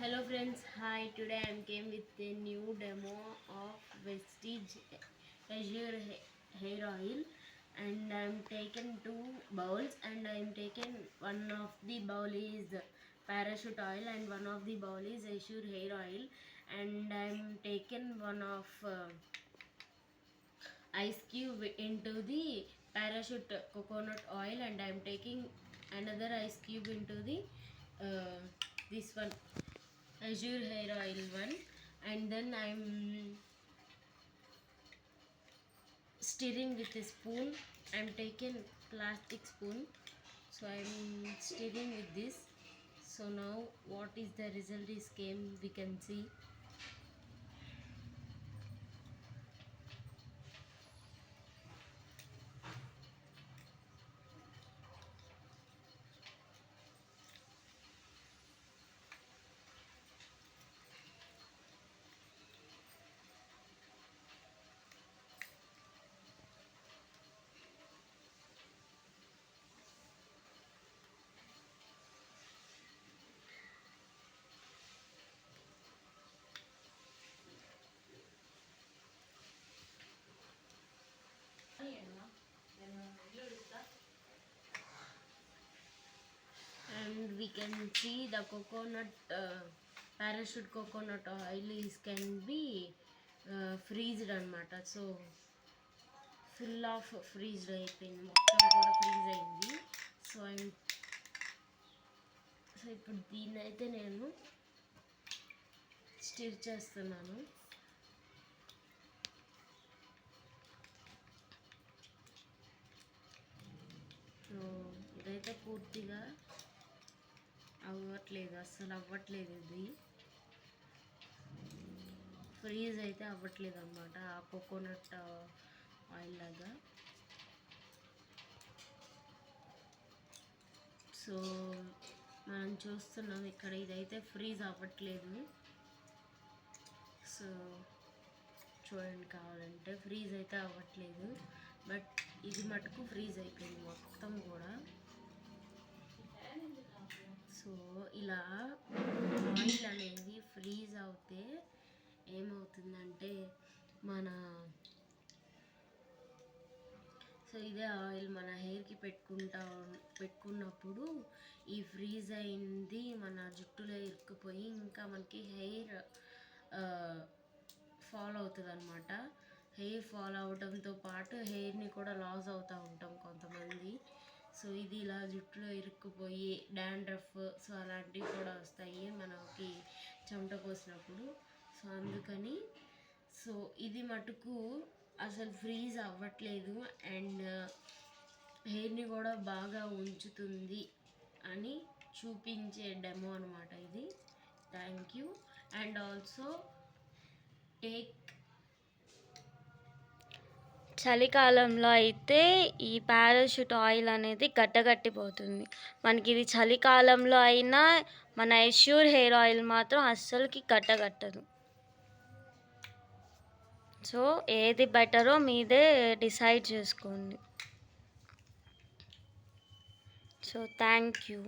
Hello friends, hi. Today I am came with a new demo of Vestige Azure hair oil, and I'm taken two bowls, and I'm taken one of the bowl is parachute oil, and one of the bowl is Azure hair oil, and I'm taken one of uh, ice cube into the parachute coconut oil and i'm taking another ice cube into the uh, this one azure hair oil one. And then i'm stirring with a spoon. I'm taking plastic spoon. So i'm stirring with this. So now what is the result is came we can see can see the coconut uh, parachute coconut oil is can be uh, freezed అనమాట so full of freezed అయిపోయింది. మొత్తం కూడా freeze అయింది. So I'm so ఇప్పుడు దీన్ని అయితే నేను stir చేస్తున్నాను. సో ఇదైతే పూర్తిగా అవ్వట్లేదు అస్సలు అవ్వట్లేదు ఇది. ఫ్రీజ్ అయితే అవ్వట్లేదు అనమాట ఆ కోకోనట్ ఆయిల్ లాగా. సో మనం చూస్తున్నాం ఇక్కడ ఇదైతే ఫ్రీజ్ అవ్వట్లేదు. సో చూడండి కావాలంటే ఫ్రీజ్ అయితే అవ్వట్లేదు. బట్ ఇది మటుకు ఫ్రీజ్ అయిపోయింది మొత్తం కూడా. సో ఇలా ఆయిల్ అనేది ఫ్రీజ్ అవుతే ఏమవుతుందంటే మన సో ఇదే ఆయిల్ మన హెయిర్కి పెట్టుకుంటా పెట్టుకున్నప్పుడు ఈ ఫ్రీజ్ అయింది మన జుట్టులో ఇరుక్కుపోయి ఇంకా మనకి హెయిర్ ఫాల్ అవుతుంది అనమాట హెయిర్ ఫాల్ అవడంతో పాటు హెయిర్ని కూడా లాస్ అవుతూ ఉంటాం కొంతమంది. సో ఇది ఇలా జుట్టులో ఇరుక్కుపోయి డాండ్రఫ్ సో అలాంటివి కూడా వస్తాయి మనకి చెమట పోసినప్పుడు. సో అందుకని సో ఇది మటుకు అసలు ఫ్రీజ్ అవ్వట్లేదు అండ్ హెయిర్ని కూడా బాగా ఉంచుతుంది అని చూపించే డెమో అనమాట ఇది. Thank you. And also take చలికాలంలో అయితే ఈ పారాషూట్ ఆయిల్ అనేది గడ్డగట్టిపోతుంది. మనకి ఇది చలికాలంలో అయినా మన ఎష్యూర్ హెయిర్ ఆయిల్ మాత్రం అస్సలకి గడ్డగట్టదు. సో ఏది బెటరో మీదే డిసైడ్ చేసుకోండి. So thank you.